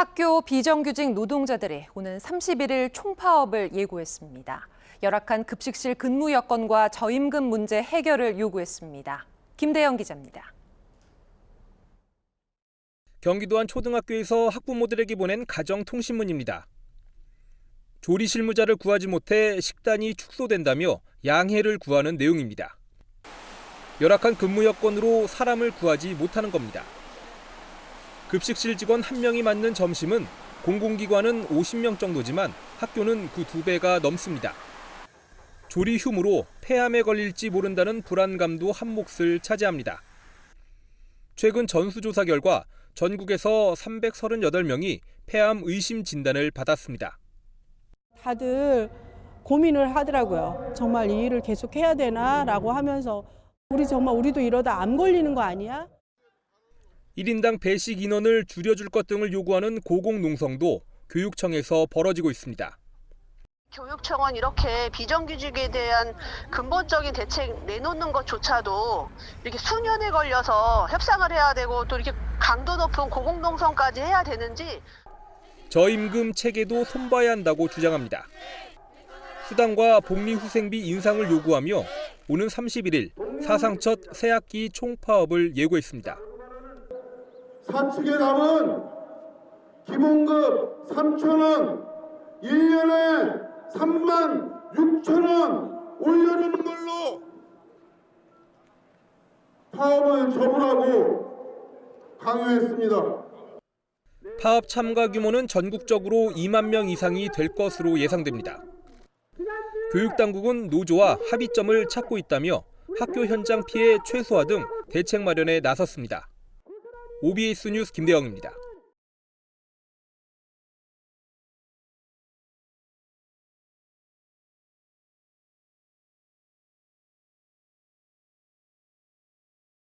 학교 비정규직 노동자들이 오는 31일 총파업을 예고했습니다. 열악한 급식실 근무 여건과 저임금 문제 해결을 요구했습니다. 김대영 기자입니다. 경기도 한 초등학교에서 학부모들에게 보낸 가정통신문입니다. 조리 실무자를 구하지 못해 식단이 축소된다며 양해를 구하는 내용입니다. 열악한 근무 여건으로 사람을 구하지 못하는 겁니다. 급식실 직원 한 명이 맞는 점심은 공공기관은 50명 정도지만 학교는 그 두 배가 넘습니다. 조리 흉으로 폐암에 걸릴지 모른다는 불안감도 한 몫을 차지합니다. 최근 전수조사 결과 전국에서 338명이 폐암 의심 진단을 받았습니다. 다들 고민을 하더라고요. 정말 이 일을 계속 해야 되나라고 하면서 우리 정말 우리도 이러다 암 걸리는 거 아니야? 1인당 배식 인원을 줄여줄 것 등을 요구하는 고공농성도 교육청에서 벌어지고 있습니다. 교육청은 이렇게 비정규직에 대한 근본적인 대책 내놓는 것조차도 이렇게 수년에 걸려서 협상을 해야 되고 또 이렇게 강도 높은 고공동성까지 해야 되는지 저임금 체계도 손봐야 한다고 주장합니다. 수당과 복리 후생비 인상을 요구하며 오는 31일 사상 첫 새학기 총파업을 예고했습니다. 사측에 남은 기본급 3천원 1년에 3만 6천원 올려주는 걸로 파업을 접으라고 강요했습니다. 파업 참가 규모는 전국적으로 2만 명 이상이 될 것으로 예상됩니다. 교육당국은 노조와 합의점을 찾고 있다며 학교 현장 피해 최소화 등 대책 마련에 나섰습니다. OBS 뉴스 김대영입니다.